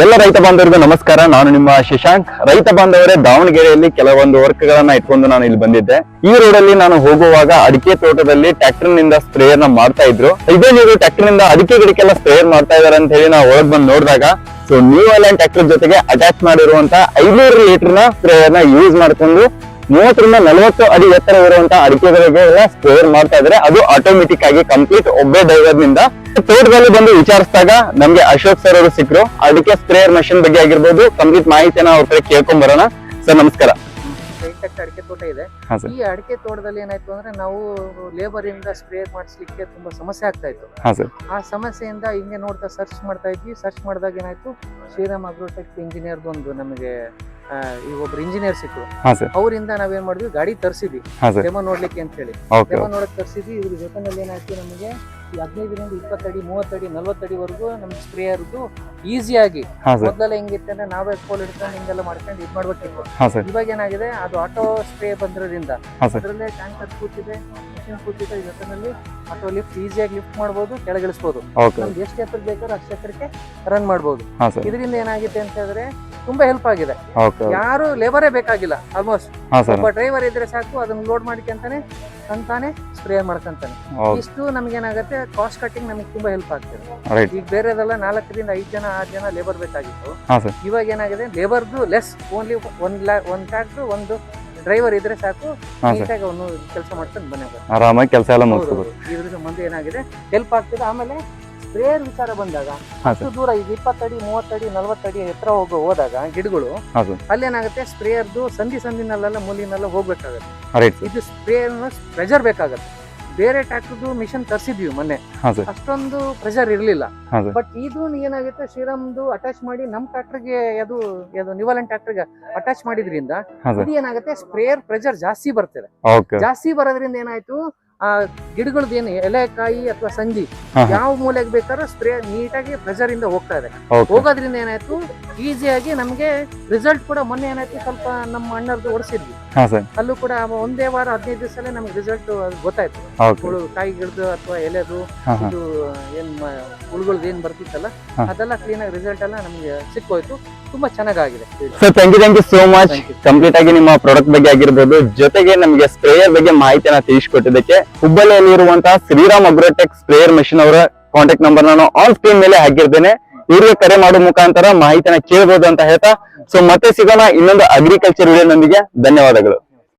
ಎಲ್ಲ ರೈತ ಬಾಂಧವರಿಗೂ ನಮಸ್ಕಾರ. ನಾನು ನಿಮ್ಮ ಶಶಾಂಕ್. ರೈತ ಬಾಂಧವರೇ, ದಾವಣಗೆರೆಯಲ್ಲಿ ಕೆಲವೊಂದು ವರ್ಕ್ ಗಳನ್ನ ಇಟ್ಕೊಂಡು ನಾನು ಇಲ್ಲಿ ಬಂದಿದ್ದೆ. ಈ ರೋಡ್ ಅಲ್ಲಿ ನಾನು ಹೋಗುವಾಗ ಅಡಿಕೆ ತೋಟದಲ್ಲಿ ಟ್ರ್ಯಾಕ್ಟರ್ನಿಂದ ಸ್ಪ್ರೇಯರ್ನ ಮಾಡ್ತಾ ಇದ್ರು. ಇದೇ ನೀವು ಟ್ರ್ಯಾಕ್ಟರ್ನಿಂದ ಅಡಿಕೆ ಗಿಡಕ್ಕೆಲ್ಲ ಸ್ಪ್ರೇಯರ್ ಮಾಡ್ತಾ ಇದಾರೆ ಅಂತ ಹೇಳಿ ನಾವು ಒಳಗ್ ಬಂದು ನೋಡಿದಾಗ ಸೊ ನ್ಯೂ ಐಲ್ಯಾಂಡ್ ಟ್ರ್ಯಾಕ್ಟರ್ ಜೊತೆಗೆ ಅಟ್ಯಾಚ್ ಮಾಡಿರುವಂತ ಐನೂರು ಲೀಟರ್ನ ಸ್ಪ್ರೇಯರ್ನ ಯೂಸ್ ಮಾಡ್ಕೊಂಡು ಮೂವತ್ತರಿಂದ ನಲವತ್ತು ಅಡಿ ಎತ್ತರ ಇರುವಂತಹ ಅಡಿಕೆಗಳಿಗೆ ಎಲ್ಲ ಸ್ಪ್ರೇಯರ್ ಮಾಡ್ತಾ ಇದ್ರೆ ಅದು ಆಟೋಮೆಟಿಕ್ ಆಗಿ ಕಂಪ್ಲೀಟ್ ಒಬ್ಬೇ ಡ್ರೈವರ್ನಿಂದ. ತೋಟದಲ್ಲಿ ಬಂದು ವಿಚಾರಿಸಿದಾಗ ನಮ್ಗೆ ಅಶೋಕ್ ಸರ್ ಅವರು ಸಿಕ್ಕರು. ಅಡಿಕೆ ಸ್ಪ್ರೇಯರ್ ಮಷಿನ್ ಬಗ್ಗೆ ಆಗಿರ್ಬೋದು. ಕಂಪ್ಲೀಟ್ ಮಾಹಿತಿಯನ್ನ ಅವ್ರ ಕಡೆ ಕೇಳ್ಕೊಂಡ್ ಬರೋಣ. ಸರ್ ನಮಸ್ಕಾರ. ಇಂಟೆಕ್ಟ್ ಅಡಿಕೆ ತೋಟ ಇದೆ. ಈ ಅಡಿಕೆ ತೋಟದಲ್ಲಿ ಏನಾಯ್ತು ಅಂದ್ರೆ ನಾವು ಲೇಬರ್ ಇಂದ ಸ್ಪ್ರೇ ಮಾಡಿಸ್ಲಿಕ್ಕೆ ತುಂಬಾ ಸಮಸ್ಯೆ ಆಗ್ತಾ ಇತ್ತು. ಆ ಸಮಸ್ಯೆಯಿಂದ ಹಿಂಗೆ ನೋಡ್ತಾ ಸರ್ಚ್ ಮಾಡ್ತಾ ಇದ್ವಿ. ಸರ್ಚ್ ಮಾಡಿದಾಗ ಏನಾಯ್ತು ಶ್ರೀರಾಮ್ ಅಗ್ರೋಟೆಕ್ ಇಂಜಿನಿಯರ್ ಒಂದು ನಮಗೆ ಈ ಒಬ್ರು ಇಂಜಿನಿಯರ್ ಸಿಕ್ಕರು ಅವರಿಂದ ನಾವೇನ್ ಮಾಡಿದ್ವಿ ಗಾಡಿ ತರಿಸಿದ್ವಿ. ಡೆಮೋ ನೋಡ್ಲಿಕ್ಕೆ ಅಂತ ಹೇಳಿ. ಡೆಮೋ ನೋಡಕ್ ತರಿಸಿದ್ವಿ. ಇದ್ರ ಜೊತೆನಲ್ಲಿ ಏನಾಯ್ತು ನಮಗೆ ಹದಿನೈದರಿಂದ ಇಪ್ಪತ್ತಡಿ ಮೂವತ್ತಡಿ ನಲ್ವತ್ತಡಿವರೆಗೂ ನಮ್ಗೆ ಸ್ಪ್ರೇಯರ್ದು ಈಸಿಯಾಗಿ ಹಾ ಸರ್. ಮೊದಲೆಲ್ಲ ಹೆಂಗಿತ್ತಂದ್ರೆ ನಾವೇ ಕೋಲ್ ಹಿಡ್ಕೊಂಡು ಹಿಂಗೆಲ್ಲ ಮಾಡ್ಕೊಂಡು ಇದು ಮಾಡ್ಬೇಕಿತ್ತು. ಹಾ ಸರ್. ಇವಾಗ ಏನಾಗಿದೆ ಅದು ಆಟೋ ಸ್ಪ್ರೇ ಬಂದಿರೋದ್ರಿಂದ ಅದ್ರಲ್ಲೇ ಸರ್. ಅದರಲ್ಲೇ ಟ್ಯಾಂಕರ್ ಕೂತಿದೆ ಮಿಷಿನ್ ಕೂತಿದೆ ಈ ಜೊತೆನಲ್ಲಿ ಆಟೋ ಲಿಫ್ಟ್ ಈಸಿಯಾಗಿ ಲಿಫ್ಟ್ ಮಾಡ್ಬೋದು ಕೆಳಗಿಳಿಸ್ಬೋದು. ಓಕೆ ನಮ್ಗೆ ಎಷ್ಟು ಎತ್ತರ ಬೇಕಾದ್ರೂ ಅಷ್ಟು ಎತ್ತರಕ್ಕೆ ರನ್ ಮಾಡ್ಬೋದು. ಹಾ ಸರ್. ಇದರಿಂದ ಏನಾಗಿದೆ ಅಂತ ಹೇಳಿದ್ರೆ ತುಂಬಾ ಹೆಲ್ಪ್ ಆಗಿದೆ. ಓಕೆ ಯಾರು ಲೇಬರೇ ಬೇಕಾಗಿಲ್ಲ ಆಲ್ಮೋಸ್ಟ್ ಹಾ ಸರ್. ಒಬ್ಬ ಡ್ರೈವರ್ ಇದ್ರೆ ಸಾಕು ಅದನ್ನ ಲೋಡ್ ಮಾಡ್ಕೊಂತಾನೆ ಅಂತಾನೆ ಸ್ಪ್ರೇ ಮಾಡ್ಕೊಂತಾನೆ. ಇಷ್ಟು ನಮ್ಗೆ ಏನಾಗುತ್ತೆ ಕಾಸ್ಟ್ ಕಟ್ಟಿಂಗ್ ನಮಗೆ ತುಂಬಾ ಹೆಲ್ಪ್ ಆಗ್ತದೆ. ಈಗ ಬೇರೆದೆಲ್ಲ ನಾಲ್ಕರಿಂದ ಐದು ಜನ ಆರು ಜನ ಲೇಬರ್ ಬೇಕಾಗಿತ್ತು. ಇವಾಗ ಏನಾಗಿದೆ ಲೇಬರ್ದು ಲೆಸ್ ಓನ್ಲಿ ಒಂದ್ ಲ್ಯಾಕ್ ಒಂದ್ ಟ್ಯಾಕ್ಟ್ರು ಒಂದು ಡ್ರೈವರ್ ಇದ್ರೆ ಸಾಕು ನೀಟಾಗಿ ಅವನು ಕೆಲಸ ಮಾಡ್ಕೊಂಡು ಬರ್ತಾನೆ. ಆರಾಮಾಗಿ ಕೆಲಸ ಎಲ್ಲ ಮುಗಿಸ್ಬೋದು. ಇದ್ರ ಮುಂದೆ ಏನಾಗಿದೆ ಹೆಲ್ಪ್ ಆಗ್ತದೆ. ಆಮೇಲೆ ಸ್ಪ್ರೇಯರ್ ವಿಚಾರ ಬಂದಾಗ ಅಷ್ಟು ದೂರ ಈಗ ಇಪ್ಪತ್ತಡಿ ಮೂವತ್ತಡಿ ನಲ್ವತ್ತಡಿ ಎತ್ತರ ಹೋಗೋ ಹೋದಾಗ ಗಿಡಗಳು ಅಲ್ಲಿ ಏನಾಗುತ್ತೆ ಅಲ್ಲೇನಾಗುತ್ತೆ ಸ್ಪ್ರೇಯರ್ದು ಸಂಧಿ ಸಂಧಿನಲ್ಲೆಲ್ಲ ಮೂಲಿನೆಲ್ಲ ಹೋಗ್ಬೇಕಾಗತ್ತೆ. ಇದು ಸ್ಪ್ರೇಯರ್ ಪ್ರೆಜರ್ ಬೇಕಾಗತ್ತೆ. ಬೇರೆ ಟ್ಯಾಕ್ಟರ್ದು ಮಿಷನ್ ತರಿಸಿದ್ವಿ ಮೊನ್ನೆ. ಅಷ್ಟೊಂದು ಪ್ರೆಷರ್ ಇರಲಿಲ್ಲ. ಬಟ್ ಇದು ಏನಾಗುತ್ತೆ ಶ್ರೀರಾಮ್ದು ಅಟ್ಯಾಚ್ ಮಾಡಿ ನಮ್ಮ ಟ್ರ್ಯಾಕ್ಟರ್ಗೆ ಅದು ಅದು ನಿವಲನ್ ಟ್ರ್ಯಾಕ್ಟರ್ಗೆ ಅಟ್ಯಾಚ್ ಮಾಡಿದ್ರಿಂದ ಇದು ಏನಾಗುತ್ತೆ ಸ್ಪ್ರೇಯರ್ ಪ್ರೆಷರ್ ಜಾಸ್ತಿ ಬರ್ತದೆ. ಜಾಸ್ತಿ ಬರೋದ್ರಿಂದ ಏನಾಯ್ತು ಆ ಗಿಡಗಳದ್ದು ಏನು ಎಲೆಕಾಯಿ ಅಥವಾ ಸಂಧಿ ಯಾವ ಮೂಲೆಗೆ ಬೇಕಾದ್ರೂ ಸ್ಪ್ರೇ ನೀಟಾಗಿ ಪ್ರೆಷರ್ ಇಂದ ಹೋಗ್ತಾ ಇದೆ. ಹೋಗೋದ್ರಿಂದ ಏನಾಯ್ತು ಈಸಿಯಾಗಿ ನಮಗೆ ರಿಸಲ್ಟ್ ಕೂಡ ಮೊನ್ನೆ ಏನಾಯ್ತು ಸ್ವಲ್ಪ ನಮ್ಮ ಅಣ್ಣರ್ದು ಓಡಿಸಿದ್ವಿ. ಅಲ್ಲೂ ಕೂಡ ಒಂದೇ ವಾರ ಹದಿನೈದು ದಿವಸಲ್ಲೇ ನಮ್ಗೆ ರಿಸಲ್ಟ್ ಗೊತ್ತಾಯ್ತು. ಹುಳು ಕಾಯಿಗಳದ್ದು ಅಥವಾ ಎಲೆದು ಇದು ಏನ್ ಹುಳುಗಳದ್ದು ಹುಳುಗಳ್ದು ಏನ್ ಬರ್ತಿತ್ತಲ್ಲ ಅದೆಲ್ಲ ಕ್ಲೀನ್ ಆಗಿ ರಿಸಲ್ಟ್ ಎಲ್ಲ ನಮ್ಗೆ ಸಿಕ್ಕೋಯ್ತು. ತುಂಬಾ ಚೆನ್ನಾಗಾಗಿದೆ. Sir thank you thank you so much complete ಆಗಿ ನಿಮ್ಮ ಪ್ರಾಡಕ್ಟ್ ಬಗ್ಗೆ ಆಗಿರ್ಬೋದು. ಜೊತೆಗೆ ನಮಗೆ ಸ್ಪ್ರೇಯರ್ ಬಗ್ಗೆ ಮಾಹಿತಿಯನ್ನ ತಿಳಿಸ್ಕೊಟ್ಟಿದ್ದಕ್ಕೆ ಹುಬ್ಬಳ್ಳಿಯಲ್ಲಿ ಇರುವಂತಹ ಶ್ರೀರಾಮ್ ಅಗ್ರೋಟೆಕ್ ಸ್ಪ್ರೇಯರ್ ಮೆಷಿನ್ ಅವರ ಕಾಂಟ್ಯಾಕ್ಟ್ ನಂಬರ್ ನಾನು ಆನ್ ಸ್ಕ್ರೀನ್ ಮೇಲೆ ಹಾಕಿರ್ತೇನೆ. ಇವ್ರಿಗೆ ಕರೆ ಮಾಡೋ ಮುಖಾಂತರ ಮಾಹಿತಿನ ಕೇಳಬಹುದು ಅಂತ ಹೇಳ್ತಾ. ಸೊ ಮತ್ತೆ ಸಿಗೋಣ ಇನ್ನೊಂದು ಅಗ್ರಿಕಲ್ಚರ್ ವಿಡಿಯೋನೊಂದಿಗೆ ಧನ್ಯವಾದಗಳು.